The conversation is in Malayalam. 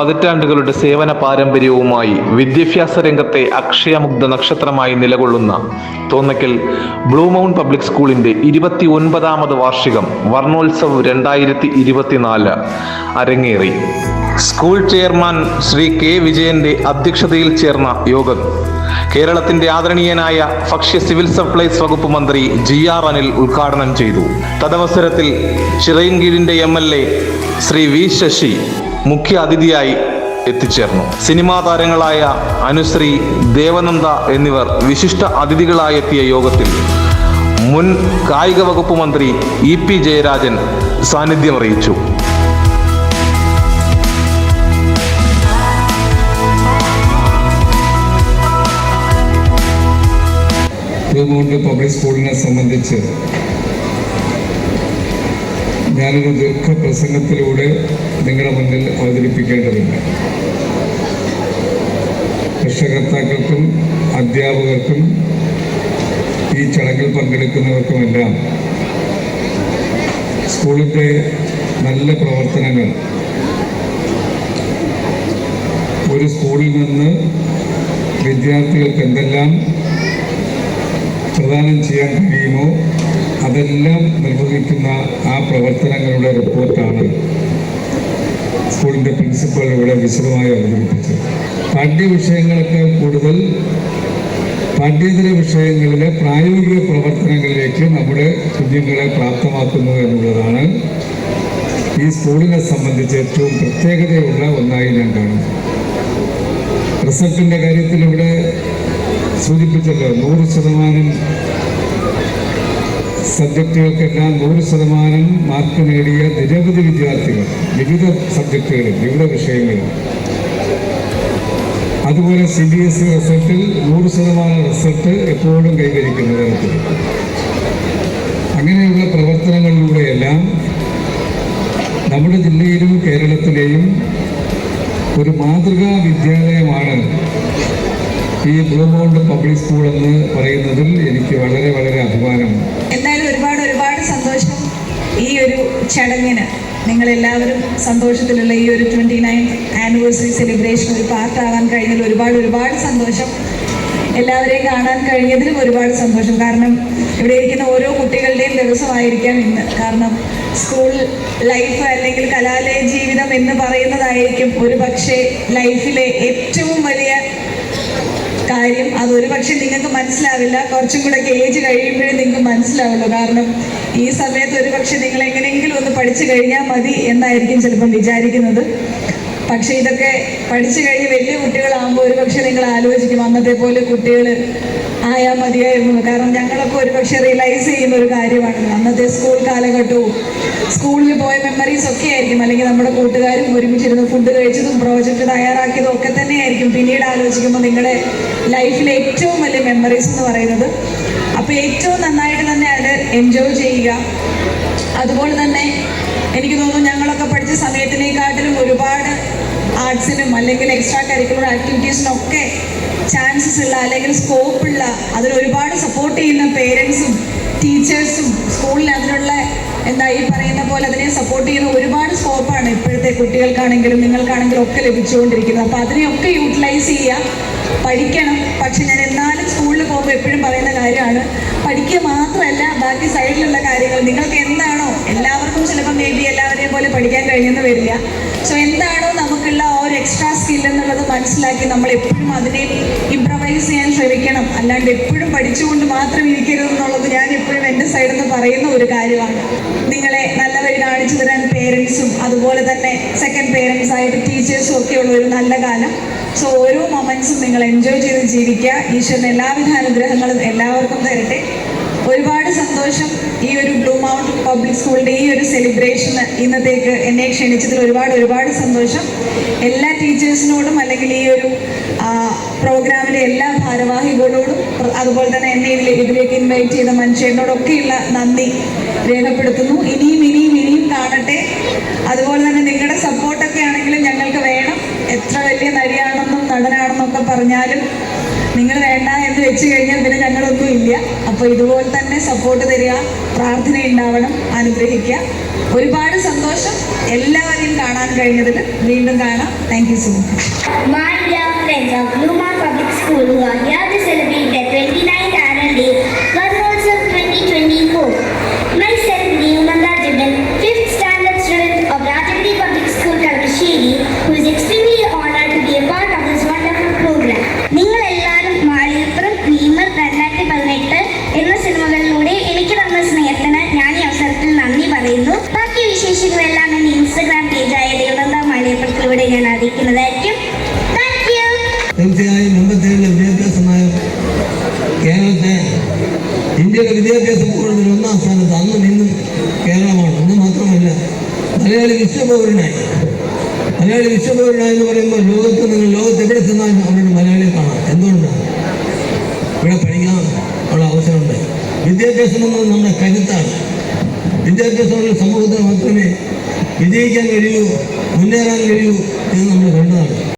പതിറ്റാണ്ടുകളുടെ സേവന പാരമ്പര്യവുമായി വിദ്യാഭ്യാസ രംഗത്തെ അക്ഷയമുഗ്ധ നക്ഷത്രമായി നിലകൊള്ളുന്ന തോന്നക്കൽ ബ്ലൂ മൗണ്ട് പബ്ലിക് സ്കൂളിന്റെ ഇരുപത്തി ഒൻപതാമത് വാർഷികം വർണോത്സവ് രണ്ടായിരത്തി ഇരുപത്തിനാല് അരങ്ങേറി. സ്കൂൾ ചെയർമാൻ ശ്രീ കെ വിജയന്റെ അധ്യക്ഷതയിൽ ചേർന്ന യോഗം കേരളത്തിന്റെ ആദരണീയനായ ഭക്ഷ്യ സിവിൽ സപ്ലൈസ് വകുപ്പ് മന്ത്രി ജി ആർ അനിൽ ഉദ്ഘാടനം ചെയ്തു. തദവസരത്തിൽ ചിറയൻകീഴിന്റെ M L A Shri V Sasi മുഖ്യ അതിഥിയായി എത്തിച്ചേർന്നു. സിനിമാ താരങ്ങളായ അനുശ്രീ ദേവനന്ദ എന്നിവർ വിശിഷ്ട അതിഥികളായി എത്തിയ യോഗത്തിൽ മുൻ കായിക വകുപ്പ് മന്ത്രി ഇ പി ജയരാജൻ സാന്നിധ്യം അറിയിച്ചു പബ്ലിക് സ്കൂളിനെ സംബന്ധിച്ച് ഞാനൊരു ദീർഘപ്രസംഗത്തിലൂടെ നിങ്ങളുടെ മുന്നിൽ അവതരിപ്പിക്കേണ്ടതുണ്ട്. രക്ഷകർത്താക്കൾക്കും അധ്യാപകർക്കും ഈ ചടങ്ങിൽ പങ്കെടുക്കുന്നവർക്കുമെല്ലാം സ്കൂളിന്റെ നല്ല പ്രവർത്തനങ്ങൾ ഒരു സ്കൂളിൽ നിന്ന് വിദ്യാർത്ഥികൾക്ക് എന്തെല്ലാം പ്രദാനം ചെയ്യാൻ കഴിയുമോ അതെല്ലാം നിർവഹിക്കുന്ന ആ പ്രവർത്തനങ്ങളുടെ റിപ്പോർട്ടാണ് സ്കൂളിന്റെ പ്രിൻസിപ്പൽ ഇവിടെ വിശദമായി അവതരിപ്പിച്ചത്. പാഠ്യ വിഷയങ്ങളൊക്കെ കൂടുതൽ പാഠ്യേതര വിഷയങ്ങളിലെ പ്രായോഗിക പ്രവർത്തനങ്ങളിലേക്ക് നമ്മുടെ കുഞ്ഞുങ്ങളെ പ്രാപ്തമാക്കുന്നു എന്നുള്ളതാണ് ഈ സ്കൂളിനെ സംബന്ധിച്ച് ഏറ്റവും പ്രത്യേകതയുള്ള ഒന്നായി ഞാൻ കാണുന്നു റിസൾട്ടിന്റെ കാര്യത്തിൽ ഇവിടെ സൂചിപ്പിച്ചല്ലോ നൂറ് ശതമാനം സബ്ജക്റ്റുകൾക്കെല്ലാം നൂറ് ശതമാനം മാർക്ക് നേടിയ നിരവധി വിദ്യാർത്ഥികൾ. വിവിധ സബ്ജക്റ്റുകളിൽ വിവിധ വിഷയങ്ങളിൽ. അതുപോലെ സി ബി എസ് ഇ റിസൾട്ടിൽ നൂറ് ശതമാനം റിസൾട്ട് എപ്പോഴും കൈവരിക്കുന്ന തരത്തിൽ. അങ്ങനെയുള്ള പ്രവർത്തനങ്ങളിലൂടെയെല്ലാം നമ്മുടെ ജില്ലയിലും കേരളത്തിലെയും ഒരു മാതൃകാ വിദ്യാലയമാണ് ഈ ബ്ലൂമൗണ്ട് പബ്ലിക് സ്കൂൾ എന്ന് പറയുന്നതിൽ എനിക്ക് വളരെ വളരെ അഭിമാനമുണ്ട്. ഒരു ചടങ്ങിന് നിങ്ങളെല്ലാവരും സന്തോഷത്തിലുള്ള ഈ ഒരു ട്വന്റി നയൻ ആനിവേഴ്സറി സെലിബ്രേഷൻ ഒരു പാർട്ടാകാൻ കഴിഞ്ഞതിൽ ഒരുപാട് ഒരുപാട് സന്തോഷം. എല്ലാവരെയും കാണാൻ കഴിഞ്ഞതിലും ഒരുപാട് സന്തോഷം. കാരണം ഇവിടെ ഇരിക്കുന്ന ഓരോ കുട്ടികളുടെയും ദിവസമായിരിക്കാം ഇന്ന്. കാരണം സ്കൂൾ ലൈഫ് അല്ലെങ്കിൽ കലാലയ ജീവിതം എന്ന് പറയുന്നതായിരിക്കും ഒരു പക്ഷേ ലൈഫിലെ ഏറ്റവും വലിയ കാര്യം അത് ഒരുപക്ഷെ നിങ്ങൾക്ക് മനസ്സിലാവില്ല. കുറച്ചും കൂടെ ഏജ് കഴിയുമ്പോഴേ നിങ്ങൾക്ക് മനസ്സിലാവുള്ളൂ. കാരണം ഈ സമയത്ത് ഒരു പക്ഷെ നിങ്ങൾ എങ്ങനെയെങ്കിലും ഒന്ന് പഠിച്ചു കഴിഞ്ഞാൽ മതി എന്നായിരിക്കും ചിലപ്പം വിചാരിക്കുന്നത്. പക്ഷെ ഇതൊക്കെ പഠിച്ചു കഴിഞ്ഞ് വലിയ കുട്ടികളാകുമ്പോൾ ഒരു പക്ഷെ നിങ്ങൾ ആലോചിക്കും. അന്നത്തെ പോലെ കുട്ടികൾ ആയാൽ മതിയായിരുന്നു. കാരണം ഞങ്ങളൊക്കെ ഒരു പക്ഷെ റിയലൈസ് ചെയ്യുന്ന ഒരു കാര്യമാണ് അന്നത്തെ സ്കൂൾ കാലഘട്ടവും സ്കൂളിൽ പോയ മെമ്മറീസ് ഒക്കെ ആയിരിക്കും. അല്ലെങ്കിൽ നമ്മുടെ കൂട്ടുകാരും ഒരുമിച്ചിരുന്ന് ഫുഡ് കഴിച്ചതും പ്രോജക്റ്റ് തയ്യാറാക്കിയതും ഒക്കെ തന്നെയായിരിക്കും. പിന്നീട് ആലോചിക്കുമ്പോൾ നിങ്ങളുടെ ലൈഫിലെ ഏറ്റവും വലിയ മെമ്മറീസ് എന്ന് പറയുന്നത് അപ്പോൾ ഏറ്റവും നന്നായിട്ട് തന്നെ അത് എൻജോയ് ചെയ്യുക. അതുപോലെ തന്നെ എനിക്ക് തോന്നുന്നു ഞങ്ങളൊക്കെ പഠിച്ച സമയത്തിനെക്കാട്ടിലും ഒരുപാട് ആർട്സിനും അല്ലെങ്കിൽ എക്സ്ട്രാ കരിക്കുലർ ആക്ടിവിറ്റീസിനൊക്കെ ചാൻസസ് ഉള്ള അല്ലെങ്കിൽ സ്കോപ്പ് ഉള്ള അതിൽ ഒരുപാട് സപ്പോർട്ട് ചെയ്യുന്ന പേരൻസും ടീച്ചേഴ്സും സ്കൂളിൽ അതിനുള്ള എന്താ ഈ പറയുന്ന പോലെ അതിനെ സപ്പോർട്ട് ചെയ്യുന്ന ഒരുപാട് സ്കോപ്പാണ് ഇപ്പോഴത്തെ കുട്ടികൾക്കാണെങ്കിലും നിങ്ങൾക്കാണെങ്കിലും ഒക്കെ ലഭിച്ചുകൊണ്ടിരിക്കുന്നത്. അപ്പോൾ അതിനെയൊക്കെ യൂട്ടിലൈസ് ചെയ്യുക. പഠിക്കണം. പക്ഷെ ഞാൻ എന്നാലും സ്കൂളിൽ പോകുമ്പോൾ എപ്പോഴും പറയുന്ന കാര്യമാണ് പഠിക്കുക മാത്രമല്ല ബാക്കി സൈഡിലുള്ള കാര്യങ്ങൾ നിങ്ങൾക്ക് എന്താണോ എല്ലാവർക്കും ചിലപ്പോൾ മേ ബി എല്ലാവരെയും പോലെ പഠിക്കാൻ കഴിയുമെന്ന് വരില്ല. സോ എന്താണോ മനസ്സിലാക്കി നമ്മൾ എപ്പോഴും അതിനെ ഇംപ്രവൈസ് ചെയ്യാൻ ശ്രമിക്കണം. അല്ലാണ്ട് എപ്പോഴും പഠിച്ചുകൊണ്ട് മാത്രം ഇരിക്കരുത് എന്നുള്ളത് ഞാൻ എപ്പോഴും എന്റെ സൈഡിൽ നിന്ന് പറയുന്ന ഒരു കാര്യമാണ്. നിങ്ങളെ നല്ല വഴി കാണിച്ചു തരാൻ പേരൻസും അതുപോലെ തന്നെ സെക്കൻഡ് പേരൻസ് ആയിട്ട് ടീച്ചേഴ്സും ഒക്കെ ഉള്ള ഒരു നല്ല കാലം. സോ ഓരോ മൊമെന്റ്സും നിങ്ങൾ എൻജോയ് ചെയ്ത് ജീവിക്കുക. ഈശ്വരൻ എല്ലാവിധ അനുഗ്രഹങ്ങളും എല്ലാവർക്കും തരട്ടെ. ഒരുപാട് സന്തോഷം ഈ ഒരു ബ്ലൂ മൗണ്ട് പബ്ലിക് സ്കൂളിന്റെ ഈ ഒരു സെലിബ്രേഷൻ ഇന്നത്തേക്ക് എന്നെ ക്ഷണിച്ചതിൽ ഒരുപാട് ഒരുപാട് സന്തോഷം. എല്ലാ ടീച്ചേഴ്സിനോടും അല്ലെങ്കിൽ ഈ ഒരു പ്രോഗ്രാമിലെ എല്ലാ ഭാരവാഹികളോടും അതുപോലെ തന്നെ എന്നെ ഇതിൽ ഇതിലേക്ക് ഇൻവൈറ്റ് ചെയ്ത മനുഷ്യനോടൊക്കെയുള്ള നന്ദി രേഖപ്പെടുത്തുന്നു. ഇനിയും ഇനിയും ഇനിയും കാണട്ടെ. അതുപോലെ തന്നെ നിങ്ങളുടെ സപ്പോർട്ടൊക്കെ ആണെങ്കിലും ഞങ്ങൾക്ക് വേണം. എത്ര വലിയ നടിയാണെന്നും നടനാണെന്നൊക്കെ പറഞ്ഞാലും നിങ്ങൾ വേണ്ട എന്ന് വെച്ച് കഴിഞ്ഞാൽ പിന്നെ ഞങ്ങളൊന്നും ഇല്ല. അപ്പൊ ഇതുപോലെ തന്നെ സപ്പോർട്ട് തരിക പ്രാർത്ഥന ഉണ്ടാവണം അനുഗ്രഹിക്കുക. ഒരുപാട് സന്തോഷം എല്ലാവരെയും കാണാൻ കഴിഞ്ഞതിൽ വീണ്ടും കാണാം. Thank you so much My മാളികപ്പുറത്തിലൂടെ ഞാൻ അറിയിക്കുന്നതായിരിക്കും. തീർച്ചയായും മുമ്പത്തേതിലെ വിദ്യാഭ്യാസമായ കേരളത്തെ ഇന്ത്യയുടെ വിദ്യാഭ്യാസ കൂടുതൽ ഒന്നാം സ്ഥാനത്ത് അന്നും ഇന്നും കേരളമാണ്. അന്ന് മാത്രമല്ല മലയാളി വിശ്വപൗരനായി മലയാളി വിശ്വപൗരനായി എന്ന് പറയുമ്പോൾ ലോകത്ത് നിങ്ങൾ ലോകത്ത് ചെന്നാലും അവരുടെ മലയാളിയെ കാണാം. എന്തുകൊണ്ടാണ് ഇവിടെ പഠിക്കാൻ ഉള്ള അവസരമുണ്ട്. വിദ്യാഭ്യാസം എന്നത് നമ്മുടെ കരുത്താണ്. വിദ്യാഭ്യാസമുള്ള സമൂഹത്തിന് മാത്രമേ വിജയിക്കാൻ കഴിയൂ. മുന്നേറാൻ കഴിയും എന്ന് നമ്മൾ കണ്ടതാണ്